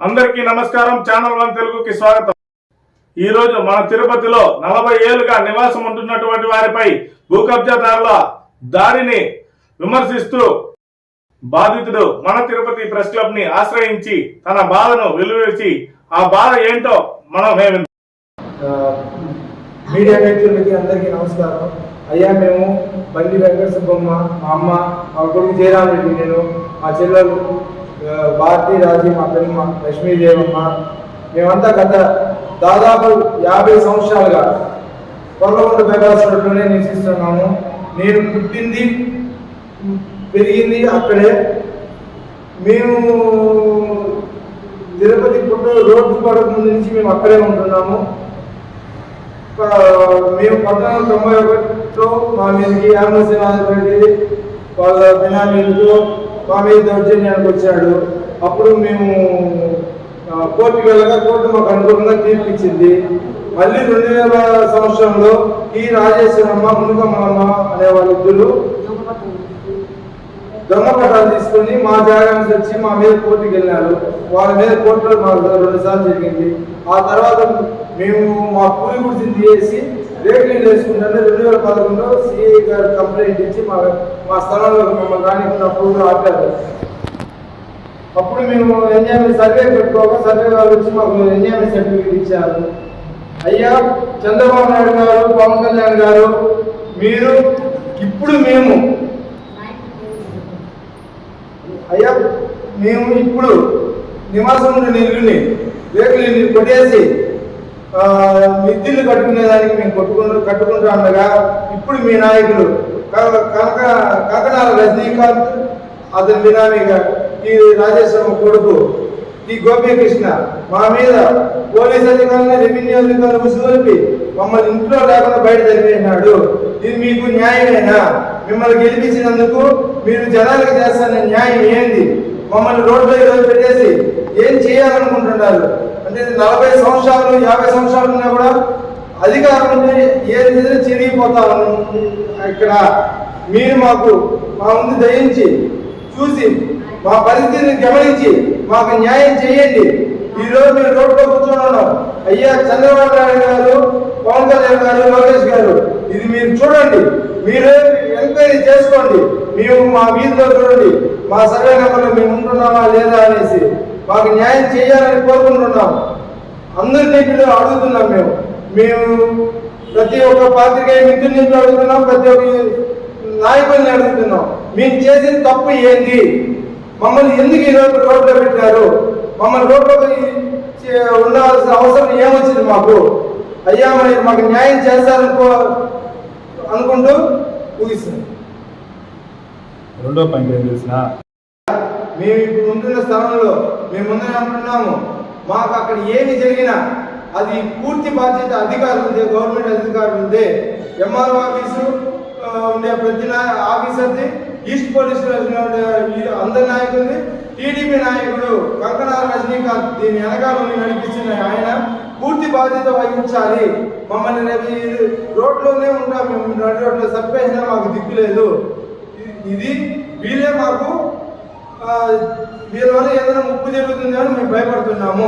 అందరికీ నమస్కారం. Channel one తెలుగుకి స్వాగతం. ఈ రోజు మన తిరుపతిలో నలభై ఏళ్ళుగా నివాసం ఉంటున్నటువంటి వారిపై భూ కబ్జాదారుల దాడిని విమర్శిస్తూ బాధితుడు మన తిరుపతి ప్రెస్ క్లబ్ని ఆశ్రయించి తన బాధను వెలువరిచి ఆ బాధ ఏంటో మనం మేము మీడియా వ్యక్తులకి అందరికీ నమస్కారం. అయ్యా మేము బండి వెంకట సుబ్బమ్మ మా అమ్మ మా కొడుకు జయరామ్ రెడ్డి నేను మా చెల్లెలు భారతీ రాజీ మా పెద్దమ్మ లక్ష్మీదేవమ్మ మేమంతా గత దాదాపు యాభై సంవత్సరాలుగా కొల్లగొండ బైపాస్లోనే నివసిస్తున్నాము. నేను పుట్టింది పెరిగింది అక్కడే. మేము తిరుపతి పుట్ట రోడ్డు పడక ముందు నుంచి మేము అక్కడే ఉంటున్నాము. మేము పంతొమ్మిది వందల తొంభై ఒకటిలో మా మీదకి యామశ్రీనాథ్ వాళ్ళ బినామీలతో మా మీద దౌర్జన్యానికి వచ్చాడు. అప్పుడు మేము ఆ, కోర్టుకి వెళ్ళగా కోర్టు మాకు అనుకూలంగా తీర్పు ఇచ్చింది మళ్ళీ రెండు వేల సంవత్సరంలో ఈ రాజేశ్వరమ్మ మునుగమ్మ అనే వాళ్ళిద్దరు దొంగ పట్టాలు తీసుకొని మా జాగానికి వచ్చి మా మీద కోర్టుకి వెళ్ళారు. వాళ్ళ మీద కోర్టులో మాకు రెండు సార్లు జరిగింది. ఆ తర్వాత మేము మా పూరి గుడిని తీసేసి రేట్లు వేసుకుంటే రెండు వేల పదకొండులో సిఐ గారు కంప్లైంట్ ఇచ్చి మా మా స్థలంలో మమ్మల్ని రానికుండా అప్పుడు ఆపారు. అప్పుడు మేము ఎంజాయ్మెంట్ సర్వే పెట్టుకోక సర్వే వాళ్ళు వచ్చి మాకు ఎంజాయ్మెంట్ సర్టిఫికేట్ ఇచ్చారు. అయ్యా చంద్రబాబు నాయుడు గారు పవన్ కళ్యాణ్ గారు మీరు ఇప్పుడు మేము. అయ్యా మేము ఇప్పుడు నివాసం నుండి ఇల్లుని రేకులు కొట్టేసి మిద్దిల్లు కట్టుకునే దానికి మేము కొట్టుకుంటూ కట్టుకుంటూ ఉండగా ఇప్పుడు మీ నాయకులు కనక కాకనాల రజనీకాంత్ అతని బినామీగా ఈ రాజేశ్వరం కొడుకు ఈ గోపీకృష్ణ మా మీద పోలీస్ అధికారులు రెవెన్యూ అధికారులు ముసుగొలిపి మమ్మల్ని ఇంట్లో లేకుండా బయట జరిపేసినాడు ఇది మీకు న్యాయమేనా? మిమ్మల్ని గెలిపించినందుకు మీరు జనాలకు చేస్తున్న న్యాయం ఏంది? మమ్మల్ని రోడ్లో ఈరోజు పెట్టేసి ఏం చేయాలనుకుంటున్నారు? అంటే నలభై సంవత్సరాలు యాభై సంవత్సరాలు ఉన్నా కూడా అధికారం ఉంటే ఏది ఏదైనా చిరిగిపోతా ఇక్కడ మీరు మాకు మా ముందు దయించి చూసి మా పరిస్థితిని గమనించి మాకు న్యాయం చేయండి. ఈ రోజు మీరు రోడ్లో కూర్చొని ఉన్నాం అయ్యా చంద్రబాబు నాయుడు గారు పవన్ గారు లోకేష్ గారు ఇది మీరు చూడండి. మీరే ఎంక్వైరీ చేసుకోండి. మేము మా వీధిలో చూడండి. మా సర్వే నెంబర్లో మేము ఉంటున్నామా లేదా అనేసి మాకు న్యాయం చేయాలని కోరుకుంటున్నాం. అందరినీ ఇప్పుడు అడుగుతున్నాం మేము. మేము ప్రతి ఒక్క పాత్రికేయ మిత్రుని అడుగుతున్నాం ప్రతి ఒక్క నాయకుల్ని అడుగుతున్నాం. మేము చేసిన తప్పు ఏంటి? మమ్మల్ని ఎందుకు ఈరోజు రోడ్లో పెట్టారు? మమ్మల్ని రోడ్లో చే- ఉండాల్సిన అవసరం ఏమొచ్చింది మాకు? అయ్యా మరి మాకు న్యాయం చేస్తారనుకో అనుకుంటూ ముగిస్తుంది రెండో పాయింట్ ఏం తెలిసిన మేము ఇప్పుడు ఉంటున్న స్థలంలో మేము ముందరే ఉంటున్నాము మాకు అక్కడ ఏమి జరిగినా అది పూర్తి బాధ్యత అధికారులు ఉంది గవర్నమెంట్ అధికారులు ఉంది ఎంఆర్ఓ ఆఫీసు ఉండే ప్రతి ఆఫీసర్ది ఈస్ట్ పోలీస్ అందరి నాయకుడిది టీడీపీ నాయకుడు కంకణాల రజనీకాంత్ దీని వెనకాల నడిపించిన ఆయన పూర్తి బాధ్యత వహించాలి. మమ్మల్ని రోడ్లోనే ఉంటాం. మేము నడి రోడ్లో చంపేసినా మాకు దిక్కు లేదు. ఇది వీళ్ళే మాకు వీళ్ళ వల్ల ఏదైనా ముప్పు జరుగుతుంది అని మేము భయపడుతున్నాము.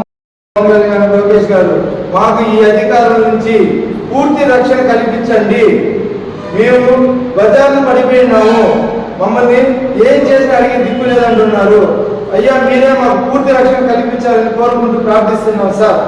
లోకేష్ గారు మాకు ఈ అధికారుల నుంచి పూర్తి రక్షణ కల్పించండి. మేము బజార్ను పడిపోయినాము. మమ్మల్ని ఏం చేసి అడిగి దిక్కు లేదంటున్నారు. అయ్యా మీరే మాకు పూర్తి రక్షణ కల్పించాలని కోరుకుంటూ ప్రార్థిస్తున్నాం సార్.